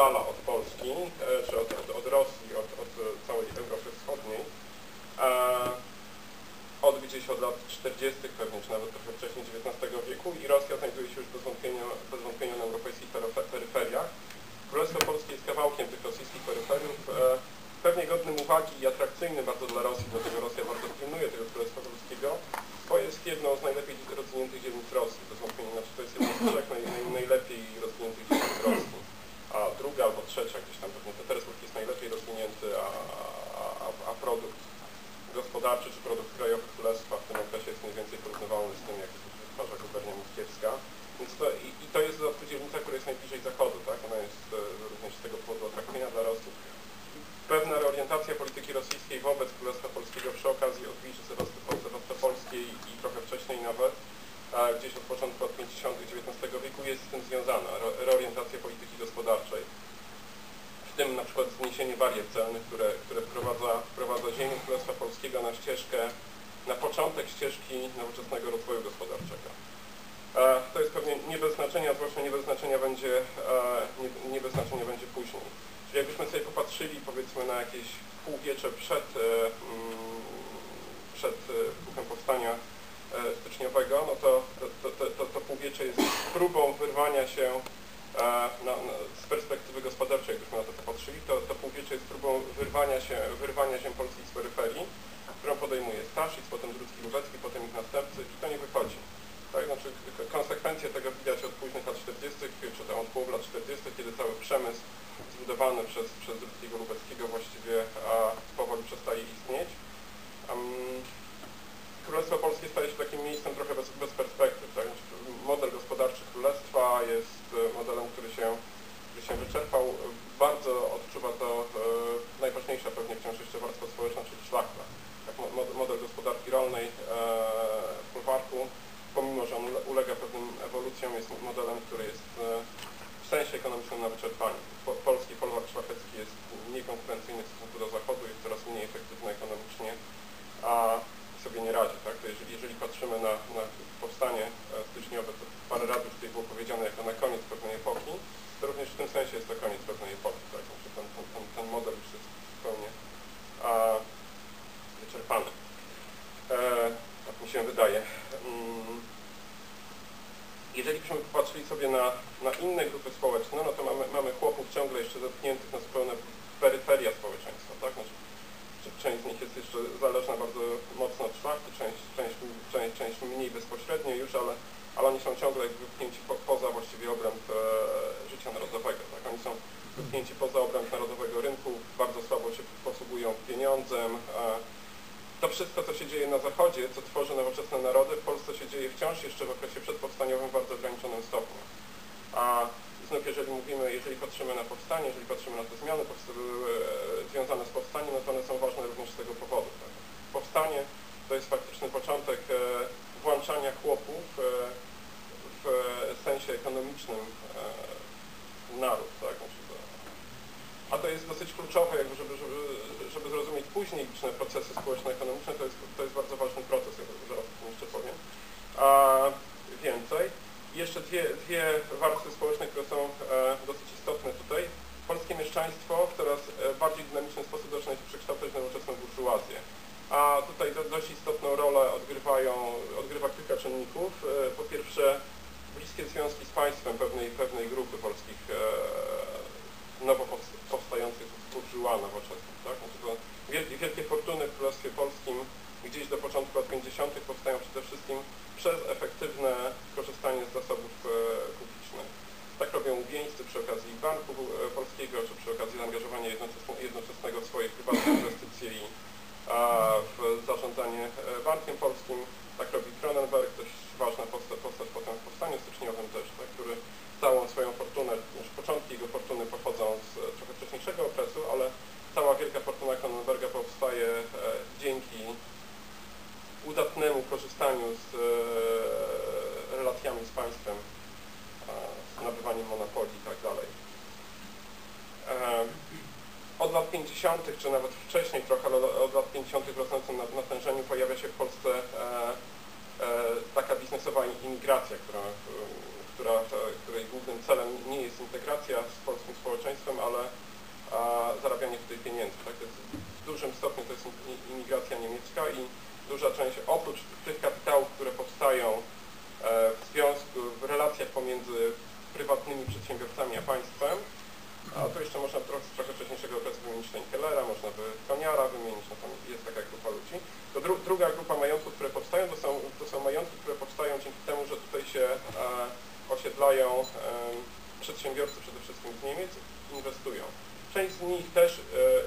dala od Polski, e, czy od, od, Rosji, od, od całej Europy Wschodniej, od gdzieś od lat 40. pewnie, czy nawet trochę wcześniej XIX wieku i Rosja znajduje się już bez wątpienia, bez wątpienia na europejskich peryfe- peryferiach. Królestwo Polskie jest kawałkiem tych rosyjskich peryferiów, e, pewnie godnym uwagi i atrakcyjnym bardzo dla Rosji, dlatego Rosja bardzo pilnuje tego Królestwa Polskiego, bo jest jedną z najlepiej rozwiniętych dzielnic Rosji, bez wątpienia, znaczy to jest jedna z trzech naj, naj, najlepiej rozwiniętych dzielnic Rosji, a druga albo trzecia gdzieś tam pewnie Petersburg jest najlepiej rozwinięty, a, a, a produkt gospodarczy czy produkt krajowy Królestwa w tym okresie jest mniej więcej porównywalny z tym, jak wytwarza gubernia moskiewska. Więc to, i, I to jest dodatkowo dzielnica, która jest najbliżej zachodu, tak? Ona jest e, również z tego powodu atrakcyjna dla Rosji. Pewna reorientacja polityki rosyjskiej wobec Królestwa Polskiego przy okazji odbliży Sewastopolskiej i trochę wcześniej nawet, a gdzieś od początku lat 50. XIX wieku jest z tym związana. Re, reorientacja polityki gospodarczej w tym na przykład zniesienie barier celnych, które, które wprowadza, wprowadza ziemię Królestwa Polskiego na ścieżkę, na początek ścieżki nowoczesnego rozwoju gospodarczego. E, to jest pewnie nie bez znaczenia, zwłaszcza nie bez znaczenia będzie, e, nie, nie bez znaczenia będzie później. Czyli popatrzyli powiedzmy na jakieś półwiecze przed, e, mm, przed wybuchem powstania styczniowego, no to to, to, to, to półwiecze jest próbą wyrwania się na, na, z perspektywy gospodarczej, jakbyśmy na to popatrzyli, to, to półwiecze jest próbą wyrwania się, wyrwania się Polski z peryferii, którą podejmuje Staszic, potem Drudzki Lubecki, potem ich następcy i to nie wychodzi. Tak, znaczy konsekwencje tego widać od późnych lat 40., czy tam od połowy lat 40., kiedy cały przemysł zbudowany przez, przez Drudzkiego Lubeckiego właściwie a, powoli przestaje istnieć. Um, Królestwo Polskie staje się takim miejscem trochę bez, bez perspektyw. Tak? Znaczy, model gospodarczy Królestwa jest e, modelem, który się, który się wyczerpał. Bardzo odczuwa to e, najważniejsza pewnie wciąż jeszcze warstwa społeczna, czyli szlachta. Tak, model gospodarki rolnej e, w Folwarku, pomimo że on ulega pewnym ewolucjom, jest modelem, który jest e, w sensie ekonomicznym na wyczerpaniu. Po, polski folwark szlachecki jest niekonkurencyjny w stosunku do zachodu, jest coraz mniej efektywny ekonomicznie, a sobie nie radzi. Tak? To jeżeli, jeżeli patrzymy na, na powstanie e, styczniowe, to parę razy tutaj było powiedziane jako na koniec pewnej epoki, to również w tym sensie jest to koniec pewnej epoki. Tak? Znaczy ten, ten, ten, ten model już jest zupełnie a, wyczerpany. E, tak mi się wydaje. Jeżeli byśmy popatrzyli sobie na, na inne grupy społeczne, no to mamy, mamy chłopów ciągle jeszcze zetkniętych na zupełne peryferia społeczeństwa. Tak? Znaczy, część z nich jest jeszcze zależna bardzo mocno od szlachty, część, część, część, część mniej bezpośrednio już, ale, ale oni są ciągle wypchnięci po, poza właściwie obręb e, życia narodowego. Tak? Oni są wypchnięci poza obręb narodowego rynku, bardzo słabo się posługują pieniądzem. E, to wszystko, co się dzieje na Zachodzie, co tworzy nowoczesne narody, w Polsce się dzieje wciąż jeszcze w okresie przedpowstaniowym w bardzo ograniczonym stopniu. A znów jeżeli mówimy, jeżeli patrzymy na powstanie, jeżeli patrzymy na te zmiany e, związane z powstaniem, no to one są ważne również z tego powodu. Tak? Powstanie to jest faktyczny początek e, włączania chłopów e, w sensie ekonomicznym naród. Tak? Znaczy a to jest dosyć kluczowe, jakby, żeby, żeby, żeby zrozumieć później liczne procesy społeczno-ekonomiczne, to jest, to jest bardzo ważny proces, jakby zaraz o tym jeszcze powiem. A więcej jeszcze dwie, dwie warstwy społeczne, które są e, dosyć istotne tutaj. Polskie mieszczaństwo w coraz e, bardziej dynamiczny sposób zaczyna się przekształcać w nowoczesną burżuazję. A tutaj do, dość istotną rolę odgrywają, odgrywa kilka czynników. E, po pierwsze bliskie związki z państwem pewnej, pewnej grupy polskich e, nowo powstających burżuła nowoczesnych. Tak? Znaczy to wielkie, wielkie fortuny w Królestwie Polskim gdzieś do początku lat 50. powstają przede wszystkim przez efektywne korzystanie z zasobów e, publicznych. Tak robią wieńscy przy okazji Banku e, Polskiego, czy przy okazji zaangażowania jednoczesnego w swoje prywatne inwestycje i w zarządzanie e, Bankiem Polskim. Tak robi Cronenberg, dość ważna postać, postać potem w Powstaniu Styczniowym też, tak, który całą swoją fortunę, już początki jego fortuny pochodzą z wcześniejszego okresu, ale cała wielka fortuna Cronenberga powstaje dzięki udatnemu korzystaniu z e, relacjami z państwem, z nabywaniem monopolii i tak. E, od lat 50., czy nawet wcześniej trochę, ale od lat 50. w rosnącym natężeniu pojawia się w Polsce e, taka biznesowa imigracja, która, która e, której głównym celem nie jest integracja z polskim społeczeństwem, ale a, zarabianie tutaj pieniędzy. Tak? W dużym stopniu to jest imigracja niemiecka i duża część, oprócz tych kapitałów, które powstają e, w związku, w relacjach pomiędzy prywatnymi przedsiębiorcami a państwem, a tu jeszcze można trochę, z trochę wcześniejszego okresu wymienić Steinkellera, można by Koniara wymienić, no tam jest taka grupa ludzi. To dru, druga grupa majątków, które powstają, to są, to są majątki, które powstają dzięki temu, że tutaj się e, osiedlają e, przedsiębiorcy przede wszystkim z Niemiec, inwestują. Część z nich też e,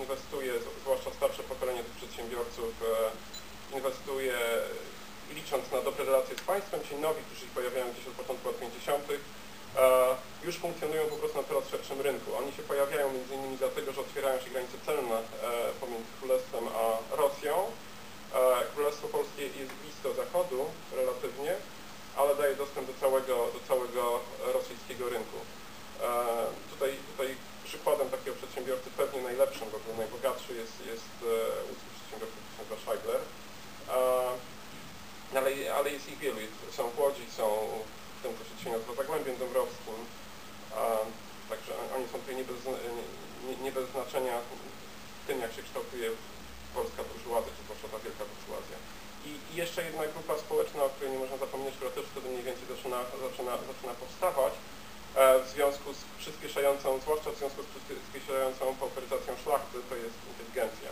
inwestuje, zwłaszcza starsze pokolenie tych przedsiębiorców, e, inwestuje licząc na dobre relacje z państwem, ci nowi, którzy się pojawiają gdzieś od początku lat 50., już funkcjonują po prostu na coraz szerszym rynku. Oni się pojawiają między innymi dlatego, że otwierają się granice celne e, pomiędzy Królestwem a Rosją. E, Królestwo Polskie jest blisko zachodu relatywnie, ale daje dostęp do całego, do całego rosyjskiego rynku. E, tutaj, tutaj przykładem takiego przedsiębiorcy pewnie najlepszym, bo był najbogatszy jest, jest łódzki przedsiębiorca, który się. Ale, ale jest ich wielu. Są w Łodzi, są tym, co się nazywa Zagłębiem Dąbrowskim. Także oni są tutaj nie bez, nie, nie bez znaczenia tym, jak się kształtuje polska burżuazja, czy zwłaszcza ta wielka burżuazja. I, I, jeszcze jedna grupa społeczna, o której nie można zapomnieć, która też wtedy mniej więcej zaczyna, zaczyna, zaczyna powstawać, w związku z przyspieszającą, zwłaszcza w związku z przyspieszającą pauperyzacją szlachty, to jest inteligencja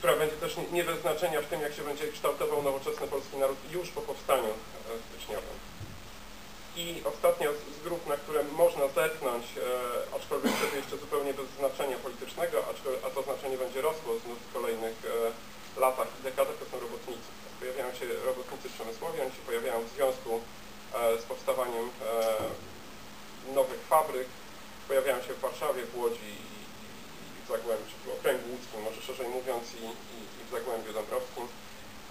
która będzie też nie bez znaczenia w tym, jak się będzie kształtował nowoczesny polski naród już po powstaniu e, styczniowym. I ostatnia z grup, na które można zerknąć, e, aczkolwiek wtedy jeszcze zupełnie bez znaczenia politycznego, a to znaczenie będzie rosło w kolejnych e, latach i dekadach, to są robotnicy. Pojawiają się robotnicy przemysłowi, oni się pojawiają w związku e, z powstawaniem e, nowych fabryk, pojawiają się w Warszawie, w Łodzi Zagłębiu, czy w okręgu łódzkim, może szerzej mówiąc, i, i, i w Zagłębiu Dąbrowskim.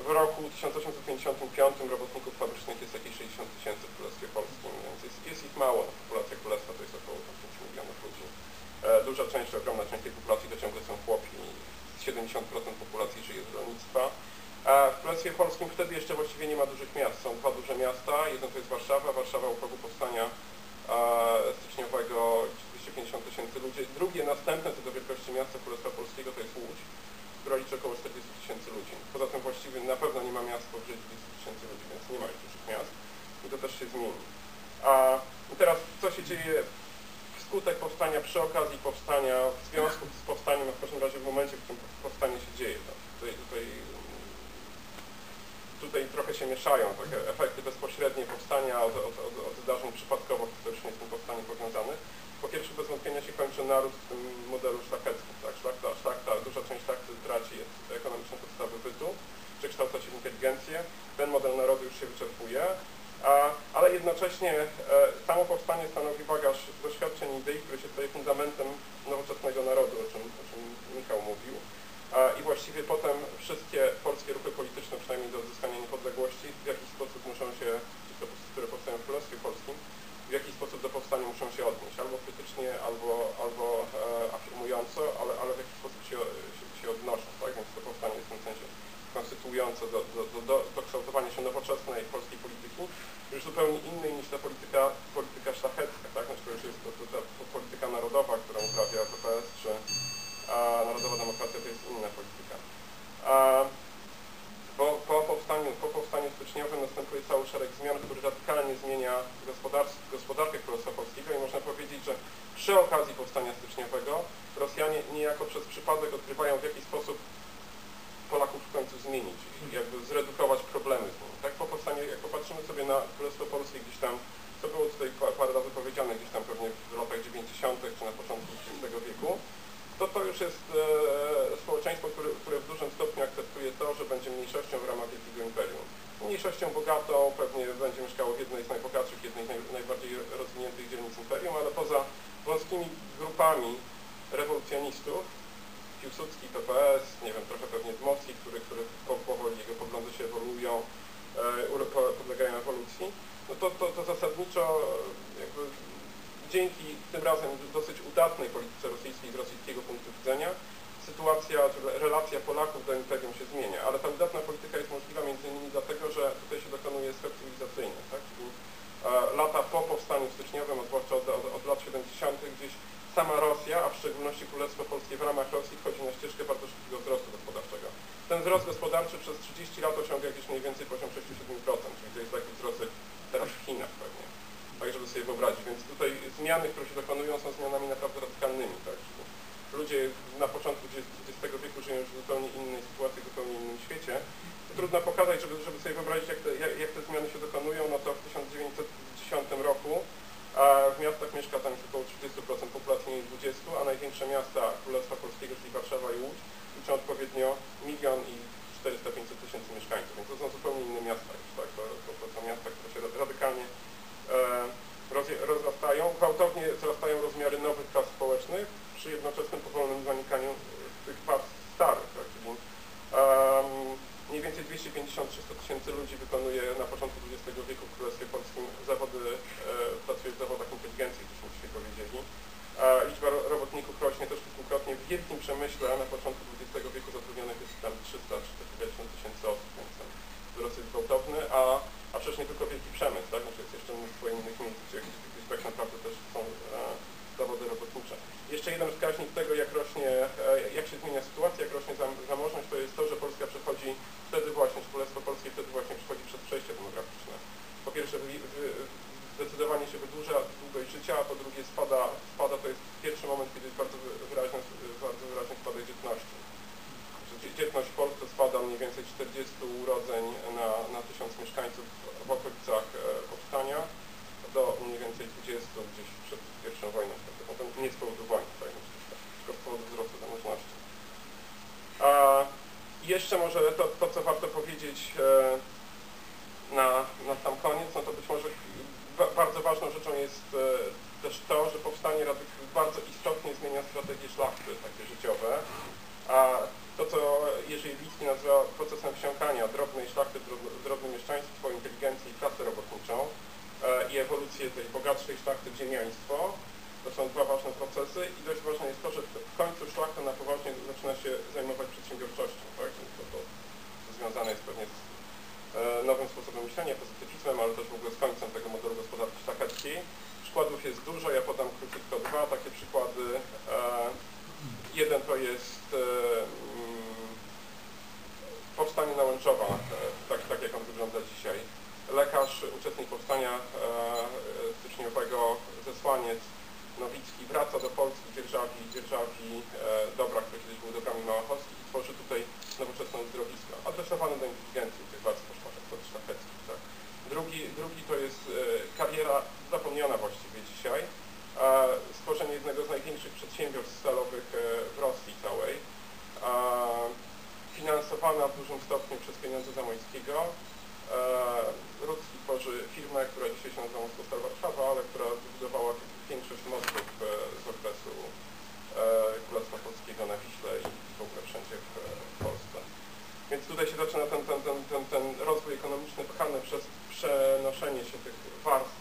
W roku 1855 robotników fabrycznych jest jakieś 60 tysięcy w Królestwie Polskim, więc jest, jest ich mało. Populacja Królestwa to jest około 5 milionów ludzi. E, duża część, ogromna część tej populacji to ciągle są chłopi. 70% populacji żyje z rolnictwa. A w Królestwie Polskim wtedy jeszcze właściwie nie ma dużych miast. Są dwa duże miasta. Jedno to jest Warszawa. Warszawa u progu powstania styczniowego 250 tysięcy ludzi. Drugie, następne co do wielkości miasta Królestwa Polskiego to jest Łódź, która liczy około 40 tysięcy ludzi. Poza tym właściwie na pewno nie ma miast powyżej 20 tysięcy ludzi, więc nie ma już dużych miast i to też się zmieni. A teraz co się dzieje wskutek powstania, przy okazji powstania, w związku z powstaniem, a w każdym razie w momencie, w którym powstanie się dzieje. No, tutaj, tutaj, tutaj trochę się mieszają takie efekty bezpośrednie powstania od, od, od, od zdarzeń przypadkowo, które z tym powstaniem powiązanych po pierwsze bez wątpienia się kończy naród w tym modelu szlacheckim. Tak? Szlachta, szlachta, duża część szlachty traci ekonomiczne podstawy bytu, przekształca się w inteligencję. Ten model narodu już się wyczerpuje, ale jednocześnie e, samo powstanie stanowi bagaż doświadczeń idei, które się staje fundamentem nowoczesnego narodu, o czym, o czym Michał mówił. I właściwie potem wszystkie polskie ruchy polityczne, przynajmniej do odzyskania niepodległości, w jakiś sposób muszą się, które powstają w Królestwie Polskim, w jaki sposób do powstania muszą się odnieść, albo krytycznie, albo, albo e, afirmująco, ale, ale w jaki sposób się, się, się odnoszą, tak? Więc to powstanie jest w tym sensie konstytuujące do, do, do, do, do kształtowania się nowoczesnej polskiej polityki, już zupełnie innej niż ta polityka, polityka szlachecka, tak? Znaczy to już jest to, to, ta polityka narodowa, którą uprawia PPS, czy a, Narodowa Demokracja to jest inna polityka. A, po, po, powstaniu, po powstaniu styczniowym następuje cały szereg zmian, który radykalnie zmienia gospodarkę Królestwa Polskiego i można powiedzieć, że przy okazji powstania styczniowego Rosjanie niejako przez przypadek odkrywają w jaki sposób Polaków w końcu zmienić i jakby zredukować problemy z nimi. Tak po powstaniu, jak popatrzymy sobie na Królestwo Polskie gdzieś tam, co było tutaj parę razy powiedziane, gdzieś tam pewnie w latach 90. czy na początku XX wieku, to to już jest e, społeczeństwo, które, które, w dużym stopniu akceptuje to, że będzie mniejszością w ramach wielkiego imperium. Mniejszością bogatą, pewnie będzie mieszkało w jednej z najbogatszych, jednej z naj, najbardziej rozwiniętych dzielnic imperium, ale poza wąskimi grupami rewolucjonistów, Piłsudski, PPS, nie wiem, trochę pewnie Dmowski, który, który powoli jego poglądy się ewoluują, e, podlegają ewolucji, no to, to, to zasadniczo jakby dzięki tym razem dosyć udatnej polityce rosyjskiej z rosyjskiego punktu widzenia sytuacja, czy relacja Polaków do imperium się zmienia, ale ta udatna polityka jest możliwa między innymi dlatego, że tutaj się dokonuje skok cywilizacyjny, tak? Czyli 30 lat osiąga gdzieś mniej więcej poziom 6-7%, czyli to jest taki wzrost jak teraz w Chinach pewnie. Tak, żeby sobie wyobrazić. Więc tutaj zmiany, które się dokonują są zmianami naprawdę radykalnymi. Tak? Ludzie na początku XX wieku żyją w zupełnie innej sytuacji, w zupełnie innym świecie. Trudno pokazać, żeby, żeby sobie wyobrazić, jak te, jak te zmiany się dokonują, no to w 1910 roku a w miastach mieszka tam już około 30% populacji, nie 20%, a największe miasta Królestwa Polskiego, czyli Warszawa i Łódź, liczą odpowiednio milion i 400-500 tysięcy mieszkańców, więc to są zupełnie inne miasta już, tak? To, to, to są miasta, które się radykalnie e, rozrastają. Gwałtownie wzrastają rozmiary nowych klas społecznych przy jednoczesnym powolnym zanikaniu tych warstw starych, tak? Czyli um, mniej więcej 250-300 tysięcy ludzi wykonuje na początku XX wieku w Królestwie Polskim zawody, e, pracuje w zawodach inteligencji, to się powiedzieli. A liczba robotników rośnie też kilkukrotnie. W wielkim przemyśle na początku XX wieku zatrudnionych jest tam 300-450 tysięcy osób, więc ten wzrost jest gwałtowny, a, a przecież nie tylko wielki przemysł, tak? Znaczy jest jeszcze mnóstwo innych miejsc, gdzie, gdzie tak naprawdę też są e, zawody robotnicze. Jeszcze jeden wskaźnik tego, jak rośnie, e, jak się zmienia sytuacja, jak rośnie zamożność, to jest to, że Polska przechodzi wtedy właśnie, czy Królestwo Polskie wtedy właśnie przechodzi przez przejście demograficzne. Po pierwsze zdecydowanie się wydłuża długość życia, a po drugie spada, spada to jest pierwszy moment, kiedy jest bardzo wyraźnie, bardzo wyraźnie spada dzietności. Dzietność w Polsce spada mniej więcej 40 urodzeń na, na tysiąc mieszkańców w okolicach e, powstania do mniej więcej 20 gdzieś przed pierwszą wojną światową. To nie z powodu wojny, tak, tylko z powodu wzrostu zamożności. A jeszcze może to, to co warto powiedzieć e, na, na sam koniec, no to być może bardzo rzeczą jest e, też to, że powstanie rady bardzo istotnie zmienia strategię szlachty takie życiowe, a to, co Jerzy Jewicki nazywa procesem wsiąkania drobnej szlachty, drobne mieszczaństwo, inteligencję i klasę robotniczą e, i ewolucję tej bogatszej szlachty w ziemiaństwo, to są dwa ważne procesy i dość ważne jest to, że w końcu szlachta na poważnie zaczyna się zajmować przedsiębiorczością, tak? To, to, to związane jest pewnie z nowym sposobem myślenia, pozytywizmem, ale też w ogóle z końcem tego modelu gospodarki szlacheckiej. Przykładów jest dużo, ja podam króciutko dwa takie przykłady. E, jeden to jest e, mm, powstanie Nałęczowa, tak, tak jak on wygląda dzisiaj. Lekarz, uczestnik powstania styczniowego, zesłaniec Nowicki wraca do Polski, dzierżawi, dzierżawi dobra, które kiedyś były dobrami małachowskich i tworzy tutaj nowoczesne uzdrowisko, adresowane do inteligencji tych warstw szlacheckich. Tak. Drugi, drugi to jest e, kariera zapomniana właściwie dzisiaj, a stworzenie jednego z największych przedsiębiorstw stalowych e, w Rosji całej, a, finansowana w dużym stopniu przez pieniądze Zamońskiego. E, Rudzki tworzy firmę, która dzisiaj się nazywa Moskwa Stal Warszawa, ale która wybudowała większość mostów z okresu Królestwa Polskiego na Wiśle i w ogóle wszędzie w Polsce. Więc tutaj się zaczyna ten, ten, ten, ten, ten rozwój ekonomiczny pchany przez przenoszenie się tych warstw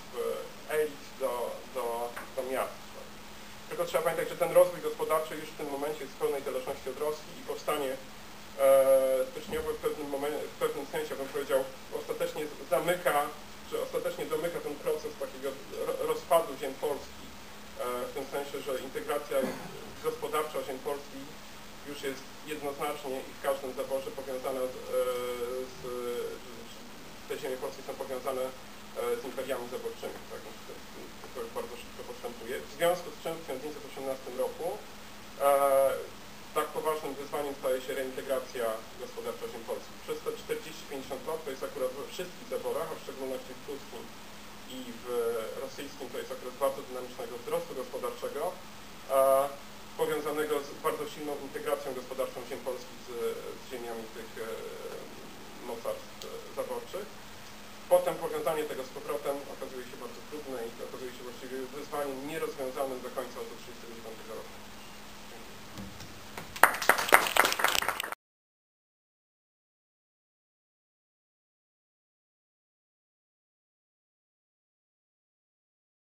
e, elit do, do, do miast. Tylko trzeba pamiętać, że ten rozwój gospodarczy już w tym momencie jest w pełnej zależności od Rosji i powstanie e, styczniowe w pewnym, momencie, w pewnym sensie, bym powiedział, ostatecznie zamyka, czy ostatecznie domyka ten proces takiego rozpadu ziem Polski, e, w tym sensie, że integracja gospodarcza ziem Polski już jest jednoznacznie i w każdym zaborze powiązane z, e, z te ziemie polskie są powiązane e, z imperiami zaborczymi, tak, to już bardzo szybko postępuje. W związku z czym w 1918 roku e, tak poważnym wyzwaniem staje się reintegracja gospodarcza ziem polskich. Przez te 40-50 lat to jest akurat we wszystkich zaborach, a w szczególności w pruskim i w rosyjskim to jest okres bardzo dynamicznego wzrostu gospodarczego powiązanego z bardzo silną integracją gospodarczą ziem polskich z, z ziemiami tych e, mocarstw e, zaborczych. Potem powiązanie tego z powrotem okazuje się bardzo trudne i okazuje się właściwie wyzwaniem nierozwiązanym do końca